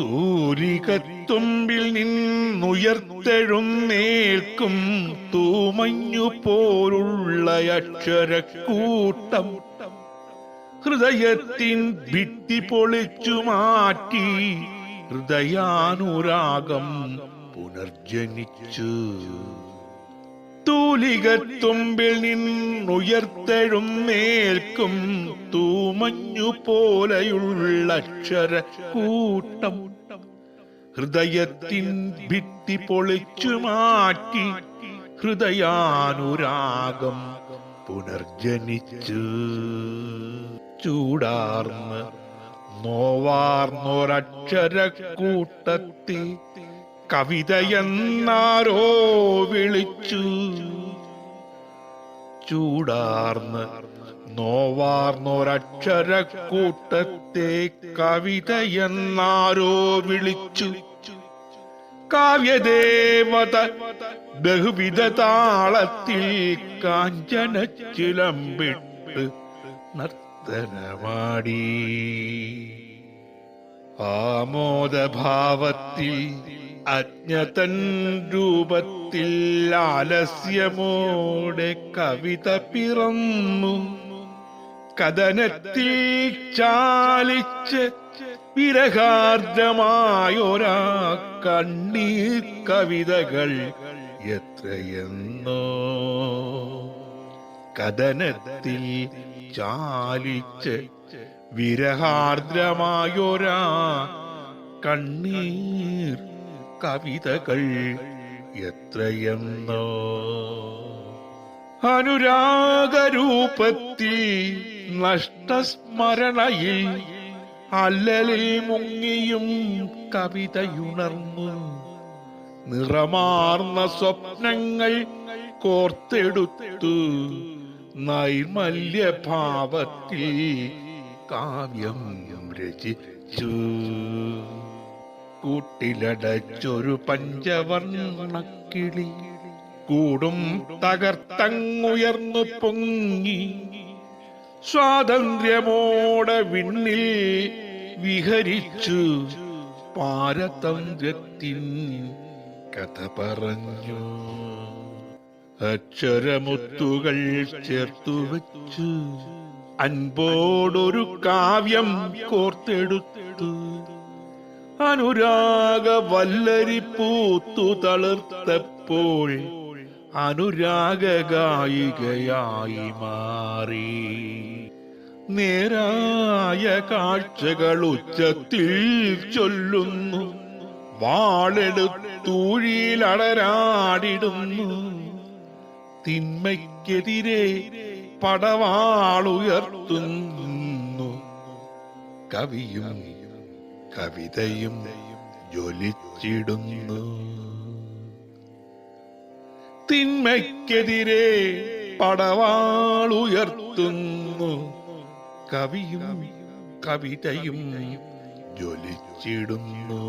തൂലികത്തുമ്പിൽ നിന്നുയർത്തെഴുന്നേൽക്കും തൂമഞ്ഞു പോലുള്ള അക്ഷരക്കൂട്ടം. ഹൃദയത്തിൻ ഭിത്തി പൊളിച്ചു മാറ്റി ഹൃദയാനുരാഗം പുനർജനിച്ചു. തൂലികത്തുമ്പിൽ നിന്നുയർത്തെഴുന്നേൽക്കും തൂമഞ്ഞു പോലെയുള്ള അക്ഷര കൂട്ടം. ഹൃദയത്തിൻ ഭിത്തി പൊളിച്ചു മാറ്റി ഹൃദയാനുരാഗം പുനർജനിച്ചു. ചൂടാർന്ന് നോവാർന്നൊരക്ഷര കൂട്ടത്തിൽ കവിതയെന്നാരോ വിളിച്ചു. ചൂടാർന്ന് നോവാർന്നൊരക്ഷരക്കൂട്ടത്തെ കവിതയെന്നാരോ വിളിച്ചു. കാവ്യദേവത ബഹുവിധ താളത്തിൽ കാഞ്ചന ചിലമ്പിട്ട് നർത്തനമാടി. ആമോദഭാവത്തിൽ അജ്ഞതൻ രൂപത്തിൽ ആലസ്യമോടെ കവിത പിറന്നു. കഥനത്തിൽ ചാലിച്ച് വിരഹാർദ്രമായൊരാ കണ്ണീർ കവിതകൾ എത്രയെന്നോ. കഥനത്തിൽ ചാലിച്ച് വിരഹാർദ്രമായൊരാ കണ്ണീർ കവിതകൾ എത്രയെന്നോ. അനുരാഗരൂപത്തി നഷ്ടസ്മരണയിൽ അല്ലലിൽ മുങ്ങിയും കവിതയുണർന്നു. നിറമാർന്ന സ്വപ്നങ്ങൾ കോർത്തെടുത്തു. നൈർമല്യഭാവത്തിൽ കാവ്യം രചിച്ചു. കൂട്ടിലടച്ചൊരു പഞ്ചവർണക്കിളി കൂടും തകർത്തങ്ങുയർന്നു പൊങ്ങി. സ്വാതന്ത്ര്യമോടെ വിണ്ണിൽ വിഹരിച്ചു പാരതന്ത്ര്യത്തിൻ കഥ പറഞ്ഞു. അക്ഷരമുത്തുകൾ ചേർത്തു വച്ചു. അൻപോടൊരു കാവ്യം കോർത്തെടുത്തു. അനുരാഗ വല്ലരി പൂത്തു തളിർത്തപ്പോൾ അനുരാഗ ഗായികയായി മാറി. നേരായ കാഴ്ചകൾ ഉച്ചത്തിൽ ചൊല്ലുന്നു. വാളെടുത്തൂഴിയിലടരാടിടുന്നു. തിന്മയ്ക്കെതിരെ പടവാളുയർത്തുന്നു. കവിയും കവിതയും ജ്വലിച്ചിടുന്നു. തിന്മയ്ക്കെതിരെ പടവാളുയർത്തുന്നു കവിയും കവിതയും ജ്വലിച്ചിടുന്നു.